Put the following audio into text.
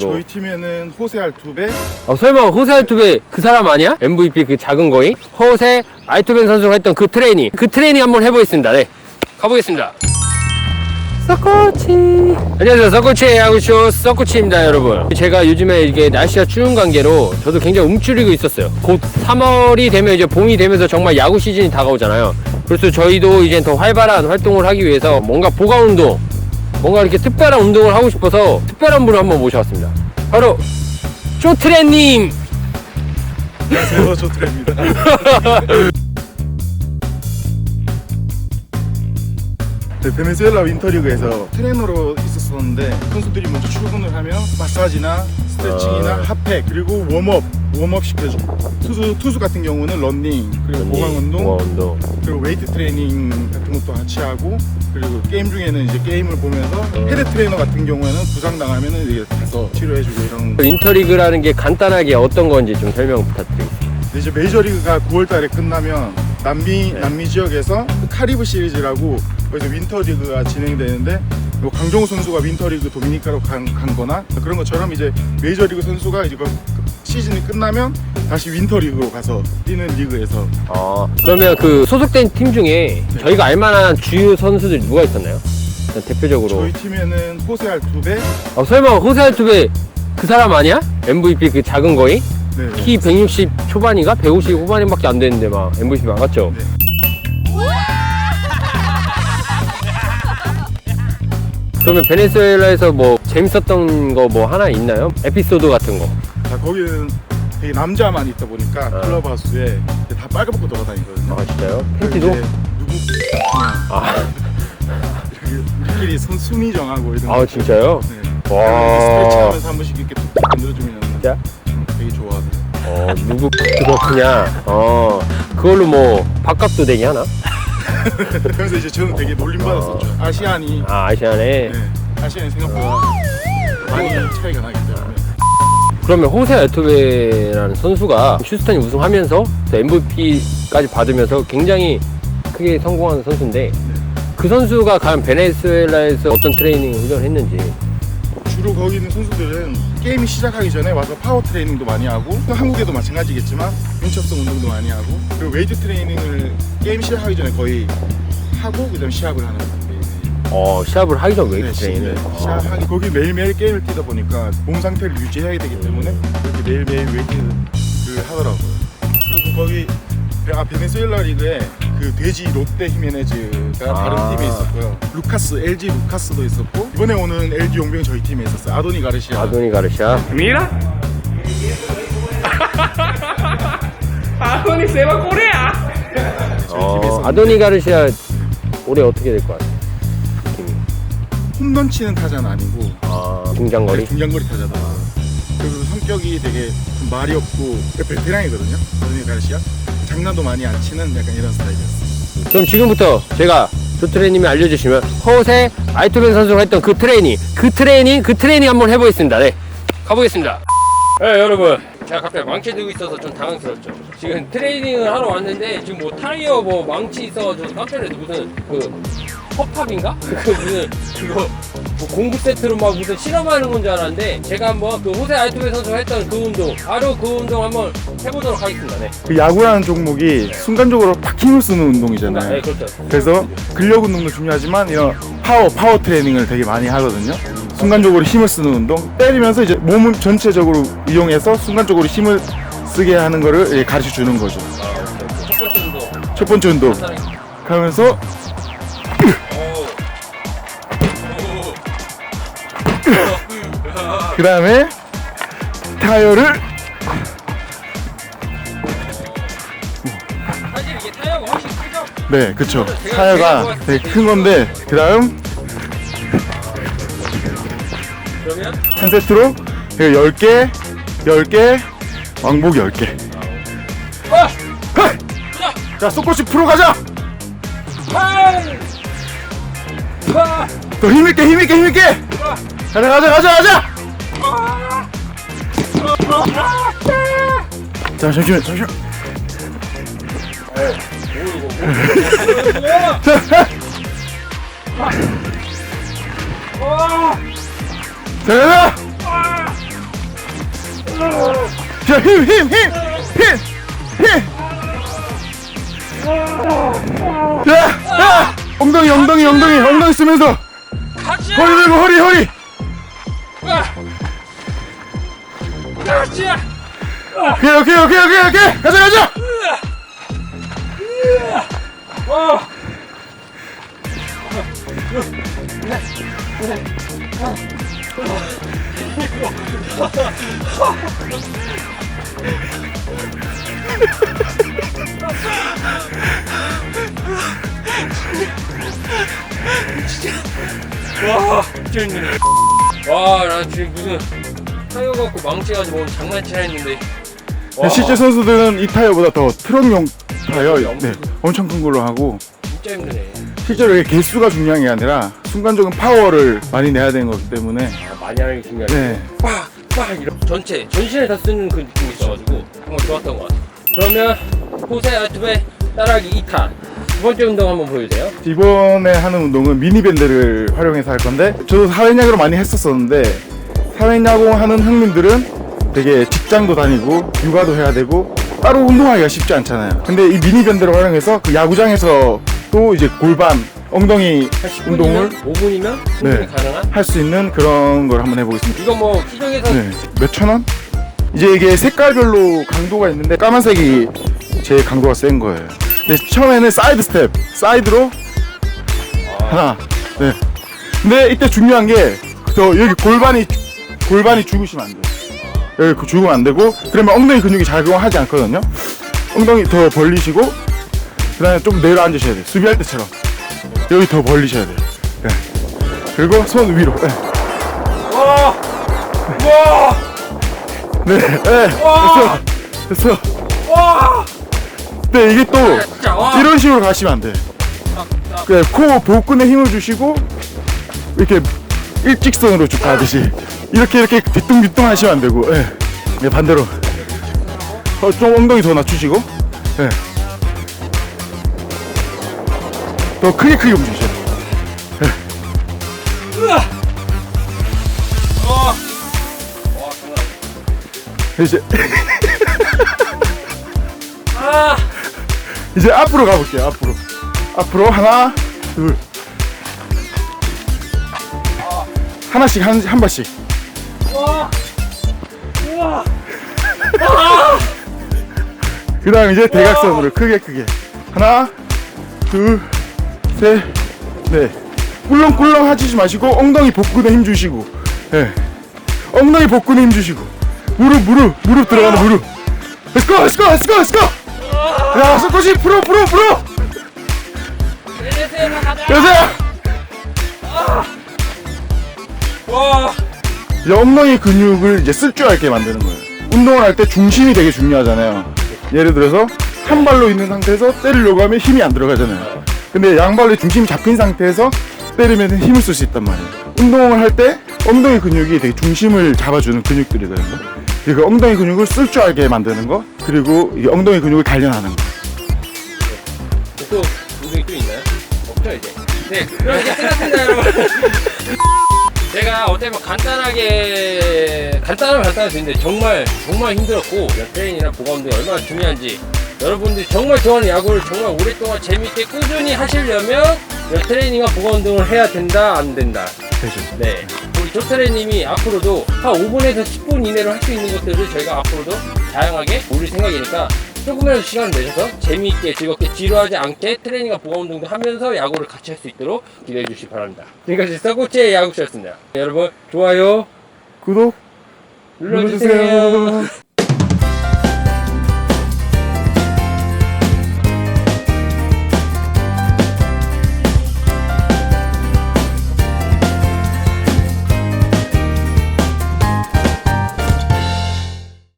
저희 팀에는 호세 알투베, 어, 설마 호세 알투베 그 사람 아니야? MVP 그 작은 거인? 호세 알투벤 선수가 했던 그 트레이닝. 그 트레이닝 한번 해보겠습니다. 네. 가보겠습니다. 서코치. 안녕하세요. 서코치의 야구쇼 서코치입니다 여러분. 제가 요즘에 이게 날씨가 추운 관계로 저도 굉장히 움츠리고 있었어요. 곧 3월이 되면 이제 봄이 되면서 정말 야구 시즌이 다가오잖아요. 그래서 저희도 이제 더 활발한 활동을 하기 위해서 뭔가 보강 운동 뭔가 이렇게 특별한 운동을 하고 싶어서 특별한 분을 한번 모셔왔습니다. 바로 쇼트레님! 안녕하세요 조트레입니다. 네, 베네수엘라 윈터리그에서 트레이너로 있었었는데 선수들이 먼저 출근을 하면 마사지나 스트레칭이나 핫팩 그리고 웜업 웜업 시켜줘. 투수 투수 같은 경우는 런닝 그리고 보강 운동 운동 그리고 웨이트 트레이닝 같은 것도 같이 하고 그리고 게임 중에는 이제 게임을 보면서 헤드 트레이너 같은 경우에는 부상 당하면은 이제 가서 치료해주고 이런 인터리그라는 게 간단하게 어떤 건지 좀 설명 부탁드리겠습니다. 근데 이제 메이저리그가 9월달에 끝나면 남미 네. 남미 지역에서 그 카리브 시리즈라고 거기서 윈터리그가 진행되는데 뭐 강정호 선수가 윈터리그 도미니카로 간, 간거나 그런 것처럼 이제 메이저리그 선수가 이제 그 시즌이 끝나면 다시 윈터리그로 가서 뛰는 리그에서 아, 그러면 그 소속된 팀 중에 네. 저희가 알만한 주요 선수들이 누가 있었나요? 일단 대표적으로. 저희 팀에는 호세 알투베 아, 설마 호세 알투베 그 사람 아니야? MVP 그 작은 거인? 네, 키 160 초반인가? 150 후반인밖에 안 되는데 막 MVP 막았죠? 네. 그러면 베네수엘라에서 뭐 재밌었던 거 뭐 하나 있나요? 에피소드 같은 거. 자, 거기는 되게 남자만 있다 보니까 아. 클럽하우스에 다 빨갛고 돌아다니거든요. 아 진짜요? 팬티도? 이제 누구 그냥 아, 이렇게 우리끼리 손 순위 정하고 이런 아 거. 진짜요? 네. 와. 스트레칭하면서 한 번씩 이렇게 툭툭 건드려주면 진짜? 되게 좋아하더라고요. 어 누구 그렇구냐 어 그걸로 뭐 밥값도 되게 하나? 그래서 이제 저는 되게 놀림받았었죠. 아시안이 아 아시안에 네, 아시안이 생각보다 많이 차이가 나기 때문에 그러면 호세 알토베라는 선수가 휴스턴이 우승하면서 MVP까지 받으면서 굉장히 크게 성공한 선수인데 그 선수가 과연 베네수엘라에서 어떤 트레이닝 훈련을 했는지 주로 거기 있는 선수들은 게임이 시작하기 전에 와서 파워 트레이닝도 많이 하고 또 한국에도 마찬가지겠지만 민첩성 운동도 많이 하고 그리고 웨이트 트레이닝을 게임 시작하기 전에 거의 하고 그다음 시합을 하는. 어 시합을 하기 전 웨이트 네, 트레이닝을 네, 어. 시합하기 거기 매일매일 게임을 뛰다 보니까 몸 상태를 유지해야 되기 때문에 그렇게 매일매일 웨이트를 하더라고요. 그리고 거기 아, 베네수엘라 리그에 그 돼지 롯데 히메네즈가 아. 다른 팀에 있었고요. 루카스, LG 루카스도 있었고 이번에 오는 LG 용병 저희 팀에 있었어요. 아도니 가르시아. 아도니 가르샤 Mira. Adonis se va a Corea. 저희 팀에 어, 있었는데 아도니 가르샤 올해 어떻게 될 것 같아? 느낌이 홈런 치는 타자는 아니고 아 중장거리 중장거리 타자다. 그리고 성격이 되게 좀 말이 없고 베테랑이거든요. 아도니 가르시아. 장난도 많이 안 치는 약간 이런 스타일이었어요. 그럼 지금부터 제가 조트레님이 알려주시면 호세 아이토벤 선수가 했던 그 트레이닝 그 트레이닝 그 트레이닝 한번 해보겠습니다 네 가보겠습니다 네 여러분 제가 갑자기 망치 들고 있어서 좀 당황스럽죠 지금 트레이닝을 하러 왔는데 지금 뭐 타이어 뭐 망치 있어가지고 깜짝 놀라서 무슨 그 그 무슨 그거 뭐 공구 세트로 막 무슨 실험하는 건 줄 알았는데 제가 한번 그 호세 아이토벤 선수가 했던 그 운동 바로 그 운동 한번 해보도록 하겠습니다. 네, 그 야구라는 종목이 순간적으로 팍 힘을 쓰는 운동이잖아요. 네 그렇죠. 그래서 근력 운동도 중요하지만 이런 파워 파워 트레이닝을 되게 많이 하거든요. 순간적으로 힘을 쓰는 운동. 때리면서 이제 몸을 전체적으로 이용해서 순간적으로 힘을 쓰게 하는 거를 가르쳐 주는 거죠. 첫 번째 운동. 첫 번째 운동. 하면서 그 다음에 타이어를? 네 그쵸 타이어가 되게 큰 건데 그 다음 한 세트로 10개 10개 왕복 10개 아! 자 속꼬치 프로 가자 하이! 아! 더 힘있게 힘있게 힘있게 가자 가자 가자 가자 자 잠시만 잠시만 자 자, 힘, 힘, 힘, 힘, 힘. 자, 자, 엉덩이, 엉덩이, 엉덩이, 엉덩이 쓰면서 허리 들고 허리, 허리. 오케이, 오케이, 오케이, 오케이, 오케이. 가자, 가자. 와 진짜 힘드네 와나 지금 무슨 타이어 갖고 망치가지고 오늘 장난치나 했는데. 와, 실제 선수들은 이 타이어보다 더 트럭용 타이어 네, 엄청 큰 걸로 하고. 진짜 힘드네. 실제로 이게 개수가 중요한 게 아니라 순간적인 파워를 많이 내야 되는 거기 때문에. 아, 많이 하는 게 중요하네. 네. 빡빡 이런 전체 전신에 다 쓰는 그 느낌이 있어가지고 정말 좋았던 것 같아 그러면 호세 아트베 따라하기 2탄 두 번째 운동 한번 보여주세요. 이번에 하는 운동은 미니밴드를 활용해서 할 건데 저도 사회야구를 많이 했었었는데 사회야구 하는 형님들은 되게 직장도 다니고 육아도 해야 되고 따로 운동하기가 쉽지 않잖아요 근데 이 미니밴드를 활용해서 그 야구장에서 또 이제 골반 엉덩이 운동을 5분이면 충분히 네. 가능한 할 수 있는 그런 걸 한번 해보겠습니다 이거 뭐 시중에서 네. 몇천 원? 이제 이게 색깔별로 강도가 있는데 까만색이 제일 강도가 센 거예요. 근데 처음에는 사이드 스텝, 사이드로 하나. 네. 근데 이때 중요한 게 저 여기 골반이 골반이 죽으시면 안 돼요. 여기 그 죽으면 안 되고 그러면 엉덩이 근육이 작용하지 않거든요. 엉덩이 더 벌리시고 그다음에 좀 내려앉으셔야 돼요. 수비할 때처럼 여기 더 벌리셔야 돼요. 네. 그리고 손 위로. 네. 와! 와! 네, 네, 와! 됐어, 됐어. 와! 네, 이게 또! 이런 식으로 가시면 안 돼. 네, 코 복근에 힘을 주시고 이렇게 일직선으로 쭉 가듯이 이렇게 이렇게 뒤뚱뒤뚱 하시면 안 되고, 네, 네 반대로. 어, 좀 엉덩이 더 낮추시고, 네. 더 크게 크게 장난 아니야. 이제 아! 이제 앞으로 가볼게요. 앞으로. 앞으로 하나, 둘. 하나씩 한, 한 발씩. 그 다음 이제 대각선으로 크게 크게. 하나, 둘, 셋, 넷. 꿀렁꿀렁 하시지 마시고 엉덩이 복근에 힘 주시고. 예. 엉덩이 복근에 힘 주시고. 무릎, 무릎, 무릎 들어가는 무릎. Let's go, let's go, let's go, let's go. 야, 스쿼시 프로, 프로, 프로. 내리세요, 가자! 여보세요. 와! 이제 엉덩이 근육을 이제 쓸 줄 알게 만드는 거예요. 운동을 할 때 중심이 되게 중요하잖아요. 예를 들어서 한 발로 있는 상태에서 때리려고 하면 힘이 안 들어가잖아요. 근데 양발로 중심이 잡힌 상태에서 때리면 힘을 쓸 수 있단 말이에요. 운동을 할 때 엉덩이 근육이 되게 중심을 잡아주는 근육들이거든요. 그리고 엉덩이 근육을 쓸 줄 알게 만드는 거, 그리고 이 엉덩이 근육을 단련하는 거. 또 운동이 또 있나요? 없죠 이제. 네, 그럼 이제 끝났습니다 여러분. 제가 어떻게 보면 간단하게 간단하면 간단할 수 있는데 정말 정말 힘들었고 트레이닝이나 보가 운동이 얼마나 중요한지 여러분들이 정말 좋아하는 야구를 정말 오랫동안 재밌게 꾸준히 하시려면 트레이닝과 보가 운동을 해야 된다 안 된다. 되죠. 네. 우리 조트레님이 앞으로도 한 5분에서 10분 이내로 할 수 있는 것들을 저희가 앞으로도 다양하게 올릴 생각이니까 조금이라도 시간 내셔서 재미있게 즐겁게 지루하지 않게 트레이닝과 보강 운동도 하면서 야구를 같이 할 수 있도록 기대해 주시기 바랍니다. 지금까지 서코치의 야구쇼였습니다. 여러분 좋아요 구독 눌러주세요. 눌러주세요.